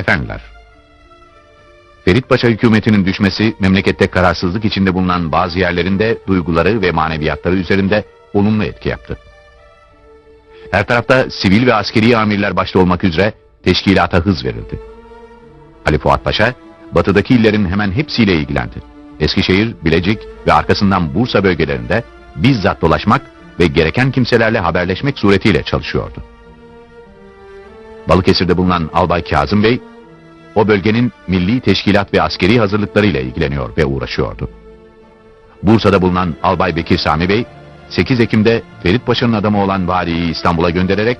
Efendiler, Ferit Paşa hükümetinin düşmesi memlekette kararsızlık içinde bulunan bazı yerlerinde duyguları ve maneviyatları üzerinde olumlu etki yaptı. Her tarafta sivil ve askeri amirler başta olmak üzere teşkilata hız verildi. Ali Fuat Paşa, batıdaki illerin hemen hepsiyle ilgilendi. Eskişehir, Bilecik ve arkasından Bursa bölgelerinde bizzat dolaşmak ve gereken kimselerle haberleşmek suretiyle çalışıyordu. Balıkesir'de bulunan Albay Kazım Bey, o bölgenin milli teşkilat ve askeri hazırlıklarıyla ilgileniyor ve uğraşıyordu. Bursa'da bulunan Albay Bekir Sami Bey, 8 Ekim'de Ferit Paşa'nın adamı olan valiyi İstanbul'a göndererek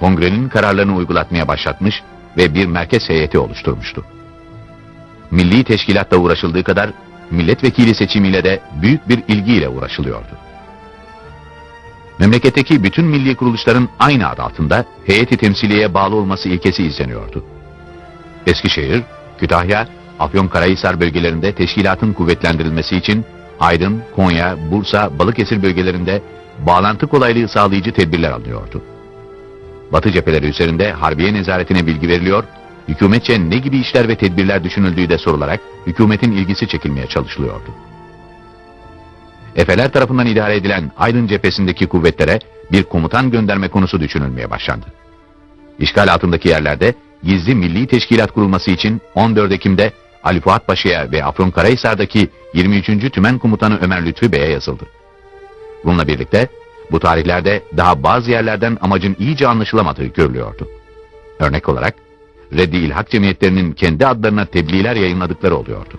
kongrenin kararlarını uygulatmaya başlatmış ve bir merkez heyeti oluşturmuştu. Milli teşkilatla uğraşıldığı kadar milletvekili seçimiyle de büyük bir ilgiyle uğraşılıyordu. Memleketteki bütün milli kuruluşların aynı adı altında heyeti temsiliye bağlı olması ilkesi izleniyordu. Eskişehir, Kütahya, Afyonkarahisar bölgelerinde teşkilatın kuvvetlendirilmesi için Aydın, Konya, Bursa, Balıkesir bölgelerinde bağlantı kolaylığı sağlayıcı tedbirler alınıyordu. Batı cepheleri üzerinde Harbiye nezaretine bilgi veriliyor, hükümetçe ne gibi işler ve tedbirler düşünüldüğü de sorularak hükümetin ilgisi çekilmeye çalışılıyordu. Efeler tarafından idare edilen Aydın cephesindeki kuvvetlere bir komutan gönderme konusu düşünülmeye başlandı. İşgal altındaki yerlerde gizli milli teşkilat kurulması için 14 Ekim'de Ali Fuat Paşa'ya ve Afyonkarahisar'daki 23. Tümen Komutanı Ömer Lütfü Bey'e yazıldı. Bununla birlikte bu tarihlerde daha bazı yerlerden amacın iyice anlaşılamadığı görülüyordu. Örnek olarak Reddi İlhak Cemiyetlerinin kendi adlarına tebliğler yayınladıkları oluyordu.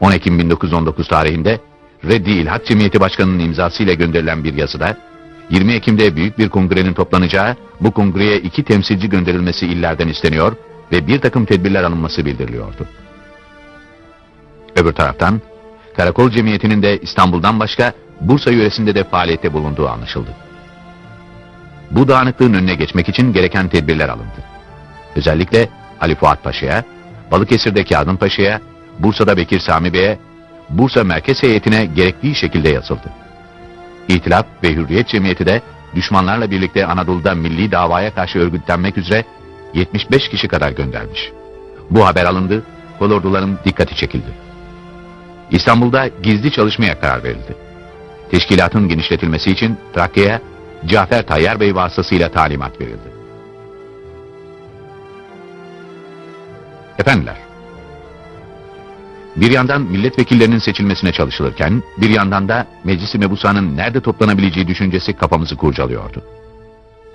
10 Ekim 1919 tarihinde Reddi İlhak Cemiyeti Başkanı'nın imzasıyla gönderilen bir yazıda 20 Ekim'de büyük bir kongrenin toplanacağı, bu kongreye iki temsilci gönderilmesi illerden isteniyor ve bir takım tedbirler alınması bildiriliyordu. Öbür taraftan, Karakol Cemiyeti'nin de İstanbul'dan başka Bursa yöresinde de faaliyette bulunduğu anlaşıldı. Bu dağınıklığın önüne geçmek için gereken tedbirler alındı. Özellikle Ali Fuat Paşa'ya, Balıkesir'de Kazım Paşa'ya, Bursa'da Bekir Sami Bey'e, Bursa Merkez Heyeti'ne gerektiği şekilde yazıldı. İtilaf ve Hürriyet Cemiyeti de düşmanlarla birlikte Anadolu'da milli davaya karşı örgütlenmek üzere 75 kişi kadar göndermiş. Bu haber alındı, kolorduların dikkati çekildi. İstanbul'da gizli çalışmaya karar verildi. Teşkilatın genişletilmesi için Trakya'ya Cafer Tayyar Bey vasıtasıyla talimat verildi. Efendiler, bir yandan milletvekillerinin seçilmesine çalışılırken, bir yandan da Meclis-i Mebusan'ın nerede toplanabileceği düşüncesi kafamızı kurcalıyordu.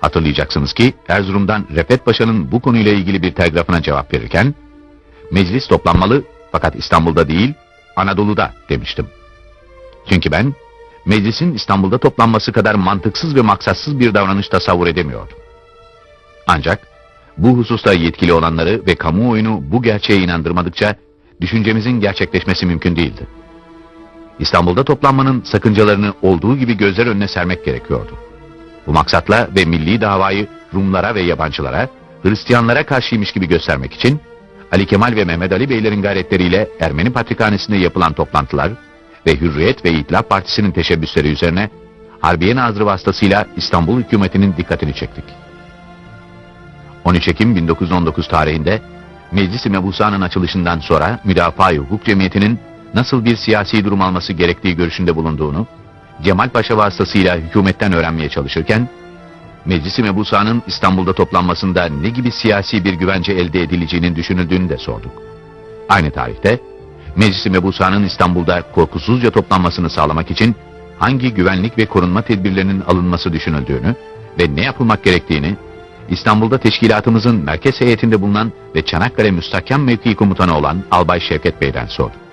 Hatırlayacaksınız ki Erzurum'dan Refet Paşa'nın bu konuyla ilgili bir telgrafına cevap verirken, meclis toplanmalı fakat İstanbul'da değil, Anadolu'da demiştim. Çünkü ben, meclisin İstanbul'da toplanması kadar mantıksız ve maksatsız bir davranış tasavvur edemiyordum. Ancak bu hususta yetkili olanları ve kamuoyunu bu gerçeğe inandırmadıkça düşüncemizin gerçekleşmesi mümkün değildi. İstanbul'da toplanmanın sakıncalarını olduğu gibi gözler önüne sermek gerekiyordu. Bu maksatla ve milli davayı Rumlara ve yabancılara, Hristiyanlara karşıymış gibi göstermek için Ali Kemal ve Mehmet Ali Beylerin gayretleriyle Ermeni Patrikhanesi'nde yapılan toplantılar ve Hürriyet ve İtilaf Partisi'nin teşebbüsleri üzerine Harbiye Nazırı vasıtasıyla İstanbul hükümetinin dikkatini çektik. 13 Ekim 1919 tarihinde Meclis-i Mebusa'nın açılışından sonra Müdafaa-i Hukuk Cemiyeti'nin nasıl bir siyasi durum alması gerektiği görüşünde bulunduğunu Cemal Paşa vasıtasıyla hükümetten öğrenmeye çalışırken Meclis-i Mebusa'nın İstanbul'da toplanmasında ne gibi siyasi bir güvence elde edileceğinin düşünüldüğünü de sorduk. Aynı tarihte Meclis-i Mebusa'nın İstanbul'da korkusuzca toplanmasını sağlamak için hangi güvenlik ve korunma tedbirlerinin alınması düşünüldüğünü ve ne yapılmak gerektiğini İstanbul'da teşkilatımızın merkez heyetinde bulunan ve Çanakkale Müstahkem Mevkii Komutanı olan Albay Şevket Bey'den sorduk.